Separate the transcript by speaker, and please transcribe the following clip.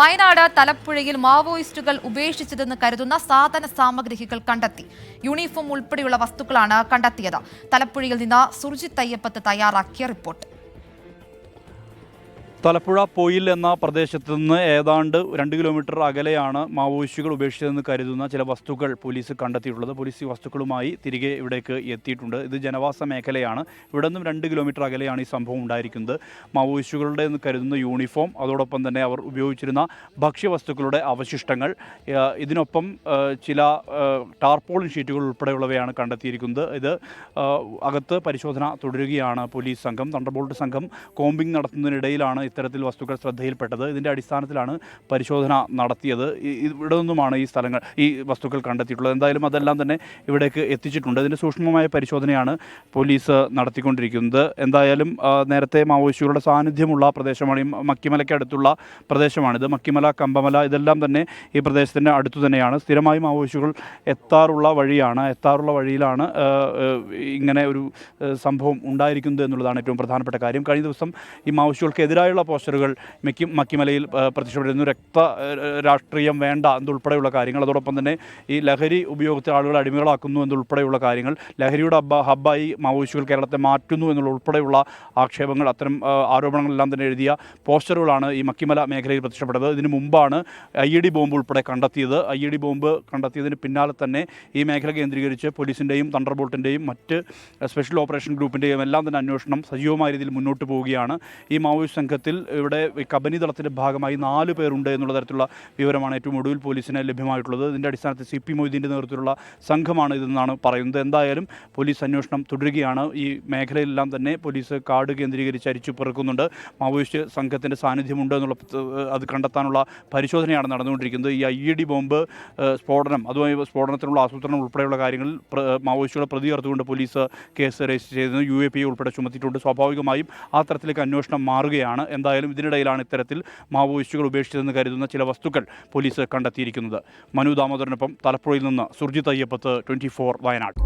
Speaker 1: വയനാട് തലപ്പുഴയിൽ മാവോയിസ്റ്റുകൾ ഉപേക്ഷിച്ചതെന്ന് കരുതുന്ന സാധന സാമഗ്രികൾ കണ്ടെത്തി. യൂണിഫോം ഉൾപ്പെടെയുള്ള വസ്തുക്കളാണ് കണ്ടെത്തിയത്. തലപ്പുഴയിൽ നിന്ന് സുർജിത് അയ്യപ്പത്ത് തയ്യാറാക്കിയ റിപ്പോർട്ട്.
Speaker 2: തലപ്പുഴ പൊയിൽ എന്ന പ്രദേശത്ത് നിന്ന് ഏതാണ്ട് രണ്ട് കിലോമീറ്റർ അകലെയാണ് മാവോയിസ്റ്റുകൾ ഉപേക്ഷിച്ചതെന്ന് കരുതുന്ന ചില വസ്തുക്കൾ പോലീസ് കണ്ടെത്തിയിട്ടുള്ളത്. പോലീസ് ഈ വസ്തുക്കളുമായി തിരികെ ഇവിടേക്ക് എത്തിയിട്ടുണ്ട്. ഇത് ജനവാസ മേഖലയാണ്. ഇവിടെ നിന്നും രണ്ട് കിലോമീറ്റർ അകലെയാണ് ഈ സംഭവം ഉണ്ടായിരിക്കുന്നത്. മാവോയിസ്റ്റുകളുടെ എന്ന് കരുതുന്ന യൂണിഫോം അതോടൊപ്പം തന്നെ അവർ ഉപയോഗിച്ചിരുന്ന ഭക്ഷ്യവസ്തുക്കളുടെ അവശിഷ്ടങ്ങൾ ഇതിനൊപ്പം ചില ടാർപോളിൻ ഷീറ്റുകൾ ഉൾപ്പെടെയുള്ളവയാണ് കണ്ടെത്തിയിരിക്കുന്നത്. ഇത് അകത്ത് പരിശോധന തുടരുകയാണ് പോലീസ് സംഘം. തണ്ടർബോൾട്ട് സംഘം കോമ്പിംഗ് നടത്തുന്നതിനിടയിലാണ് ഇത്തരത്തിൽ വസ്തുക്കൾ ശ്രദ്ധയിൽപ്പെട്ടത്. ഇതിന്റെ അടിസ്ഥാനത്തിലാണ് പരിശോധന നടത്തിയത്. ഇവിടെ നിന്നുമാണ് ഈ സ്ഥലങ്ങൾ ഈ വസ്തുക്കൾ കണ്ടെത്തിയിട്ടുള്ളത്. എന്തായാലും അതെല്ലാം തന്നെ ഇവിടേക്ക് എത്തിച്ചിട്ടുണ്ട്. ഇതിന്റെ സൂക്ഷ്മമായ പരിശോധനയാണ് പോലീസ് നടത്തിക്കൊണ്ടിരിക്കുന്നത്. എന്തായാലും നേരത്തെ മാവോയിസ്റ്റുകളുടെ സാന്നിധ്യമുള്ള പ്രദേശമാണ് ഈ മക്കിമലയ്ക്ക് അടുത്തുള്ള പ്രദേശമാണിത്. മക്കിമല കമ്പമല ഇതെല്ലാം തന്നെ ഈ പ്രദേശത്തിന്റെ അടുത്തു തന്നെയാണ്. സ്ഥിരമായി മാവോയിസ്റ്റുകൾ എത്താറുള്ള വഴിയാണ് എത്താറുള്ള വഴിയിലാണ് ഇങ്ങനെ ഒരു സംഭവം ഉണ്ടായിരിക്കുന്നത് എന്നുള്ളതാണ് ഏറ്റവും പ്രധാനപ്പെട്ട കാര്യം. കഴിഞ്ഞ ദിവസം ഈ മാവോയിസ്റ്റുകൾക്ക് എതിരായുള്ള പോസ്റ്ററുകൾ മിക്കി മക്കിമലയിൽ പ്രത്യക്ഷപ്പെട്ടിരുന്നു രക്ത രാഷ്ട്രീയം വേണ്ട എന്നുൾപ്പെടെയുള്ള കാര്യങ്ങൾ. അതോടൊപ്പം തന്നെ ഈ ലഹരി ഉപയോഗത്തിൽ ആളുകൾ അടിമകളാക്കുന്നു എന്നുൾപ്പെടെയുള്ള കാര്യങ്ങൾ. ലഹരിയുടെ ഹബ്ബ ഹബ്ബായി മാവോയിസ്റ്റുകൾ കേരളത്തെ മാറ്റുന്നു എന്നുള്ള ഉൾപ്പെടെയുള്ള ആക്ഷേപങ്ങൾ അത്തരം ആരോപണങ്ങളെല്ലാം തന്നെ എഴുതിയ പോസ്റ്ററുകളാണ് ഈ മക്കിമല മേഖലയിൽ പ്രത്യക്ഷപ്പെട്ടത്. ഇതിനു മുമ്പാണ് ഐ ഇ ഡി ബോംബ് ഉൾപ്പെടെ കണ്ടെത്തിയത്. ഐ ഇ ഡി ബോംബ് കണ്ടെത്തിയതിന് പിന്നാലെ തന്നെ ഈ മേഖല കേന്ദ്രീകരിച്ച് പോലീസിന്റെയും തണ്ടർബോൾട്ടിന്റെയും മറ്റ് സ്പെഷ്യൽ ഓപ്പറേഷൻ ഗ്രൂപ്പിന്റെയും എല്ലാം തന്നെ അന്വേഷണം സജീവമായ രീതിയിൽ മുന്നോട്ട് പോവുകയാണ്. ഈ മാവോയിസ്റ്റ് സംഘത്തിൽ ഇവിടെ കബനി ദളത്തിന്റെ ഭാഗമായി നാല് പേരുണ്ട് എന്നുള്ള തരത്തിലുള്ള വിവരമാണ് ഏറ്റവും ഒടുവിൽ പോലീസിന് ലഭ്യമായിട്ടുള്ളത്. ഇതിന്റെ അടിസ്ഥാനത്തിൽ സി പി മൊയ്തീന്റെ നേതൃത്വത്തിലുള്ള സംഘമാണ് ഇതെന്നാണ് പറയുന്നത്. എന്തായാലും പോലീസ് അന്വേഷണം തുടരുകയാണ്. ഈ മേഖലയിലെല്ലാം തന്നെ പോലീസ് കാട് കേന്ദ്രീകരിച്ച് അരിച്ചു പെറുക്കുന്നുണ്ട്. മാവോയിസ്റ്റ് സംഘത്തിന്റെ സാന്നിധ്യമുണ്ട് എന്നുള്ള അത് കണ്ടെത്താനുള്ള പരിശോധനയാണ് നടന്നുകൊണ്ടിരിക്കുന്നത്. ഈ ഐ ഇ ഡി ബോംബ് സ്ഫോടനം അതുമായി സ്ഫോടനത്തിനുള്ള ആസൂത്രണം ഉൾപ്പെടെയുള്ള കാര്യങ്ങളിൽ മാവോയിസ്റ്റുകളെ പ്രതി ചേർത്തുകൊണ്ട് പോലീസ് കേസ് രജിസ്റ്റർ ചെയ്തിരുന്നു. യു എ പി ഉൾപ്പെടെ ചുമത്തിയിട്ടുണ്ട്. സ്വാഭാവികമായും ആ തരത്തിലേക്ക് അന്വേഷണം മാറുകയാണ് എന്തായാലും ഇതിനിടയിലാണ് ഇത്തരത്തിൽ മാവോയിസ്റ്റുകൾ ഉപേക്ഷിച്ചതെന്ന് കരുതുന്ന ചില വസ്തുക്കൾ പോലീസ് കണ്ടെത്തിയിരിക്കുന്നത്. മനു ദാമോദരനൊപ്പം തലപ്പുഴയിൽ നിന്ന് സുർജിത് അയ്യപ്പത്ത് ട്വന്റി വയനാട്.